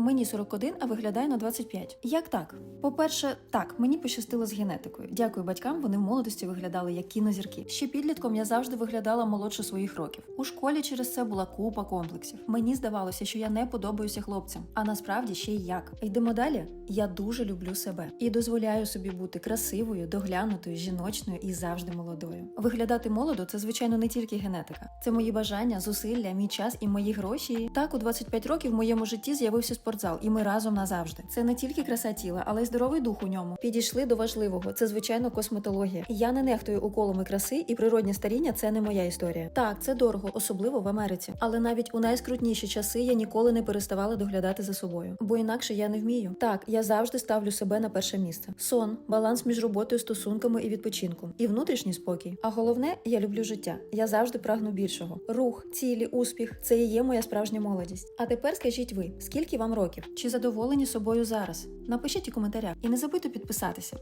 Мені 41, а виглядаю на 25. Як так? По-перше, так, мені пощастило з генетикою. Дякую батькам, вони в молодості виглядали як кінозірки. Ще підлітком я завжди виглядала молодше своїх років. У школі через це була купа комплексів. Мені здавалося, що я не подобаюся хлопцям, а насправді ще й як. Йдемо далі. Я дуже люблю себе і дозволяю собі бути красивою, доглянутою, жіночною і завжди молодою. Виглядати молодо це звичайно не тільки генетика, це мої бажання, зусилля, мій час і мої гроші. Так, у 25 років в моєму житті з'явився спортзал, і ми разом назавжди. Це не тільки краса тіла, але й здоровий дух у ньому. Підійшли до важливого. Це звичайно косметологія. Я не нехтую уколами краси, і природнє старіння це не моя історія. Так, це дорого, особливо в Америці. Але навіть у найскрутніші часи я ніколи не переставала доглядати за собою, бо інакше я не вмію. Так, я завжди ставлю себе на перше місце. Сон, баланс між роботою, стосунками і відпочинком, і внутрішній спокій. А головне, я люблю життя. Я завжди прагну більшого. Рух, цілі, успіх це і є моя справжня молодість. А тепер скажіть ви, скільки вам років? Чи задоволені собою зараз? Напишіть у коментарях і не забудьте підписатися.